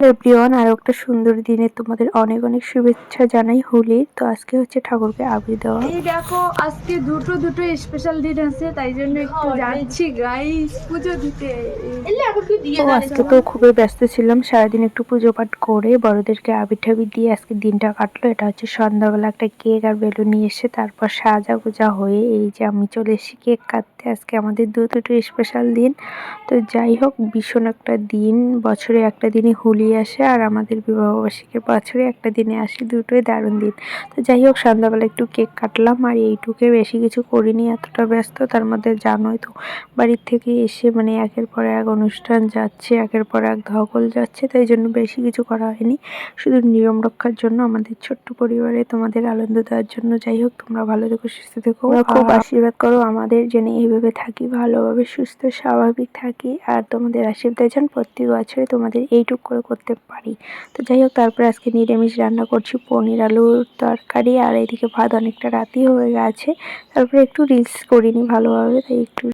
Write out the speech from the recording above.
Everyone আর একটা সুন্দর দিনে তোমাদের অনেক অনেক শুভেচ্ছা জানাই হোলির। তো আজকে হচ্ছে ঠাকুরকে আবির দেওয়া। এই দেখো আজকে দুটো দুটো স্পেশাল দিন আছে তাই জন্য একটু যাচ্ছি গাইস পুজো দিতে। ও আজকে তো খুবই ব্যস্ত ছিলাম সারাদিন একটু পুজো পাঠ করে বড়দেরকে আবির ঠাবির দিয়ে আজকে দিনটা কাটলো। এটা হচ্ছে সন্ধ্যাবেলা একটা কেক আর বেলুন নিয়ে এসে তারপর সাজা গোজা হয়ে এই যে আমি চলে এসেছি কেক কাটতে। আজকে আমাদের দু দুটো স্পেশাল দিন। তো যাই হোক ভীষণ একটা দিন বছরে একটা দিনই হোলি আসে আর আমাদের বিবাহবার্ষিকীর বছরে একটা দিনে আসে দুটোই দারুণ দিন। তো যাই হোক সন্ধ্যাবেলা একটু কেক কাটলাম আর এইটুকে বেশি কিছু করিনি এতটা ব্যস্ত। তার মধ্যে জানোই তো বাড়ির থেকে এসে মানে একের পর এক অনুষ্ঠান যাচ্ছে একের পর এক ধকল যাচ্ছে তাই জন্য বেশি কিছু করা হয়নি। শুধু নিয়ম রক্ষার জন্য আমাদের ছোট্ট পরিবারে তোমাদের আনন্দ দেওয়ার জন্য। যাই হোক তোমরা ভালো থেকো সুস্থ থেকো। খুব আশীর্বাদ করো আমাদের যেন এইভাবে থাকি ভালোভাবে সুস্থ স্বাভাবিক থাকি। আর তোমাদের আশীর্বাদ যেন প্রতি বছরে তোমাদের এইটুক করে করতে পারি। তো যাই হোক, তারপরে আজকে নিরামিষ রান্না করছি পনির, আলুর তরকারি, আর এদিকে ভাত অনেকটা রাতি হয়ে গেছে। তারপরে একটু রিলস করিনি ভালোভাবে, তাই একটু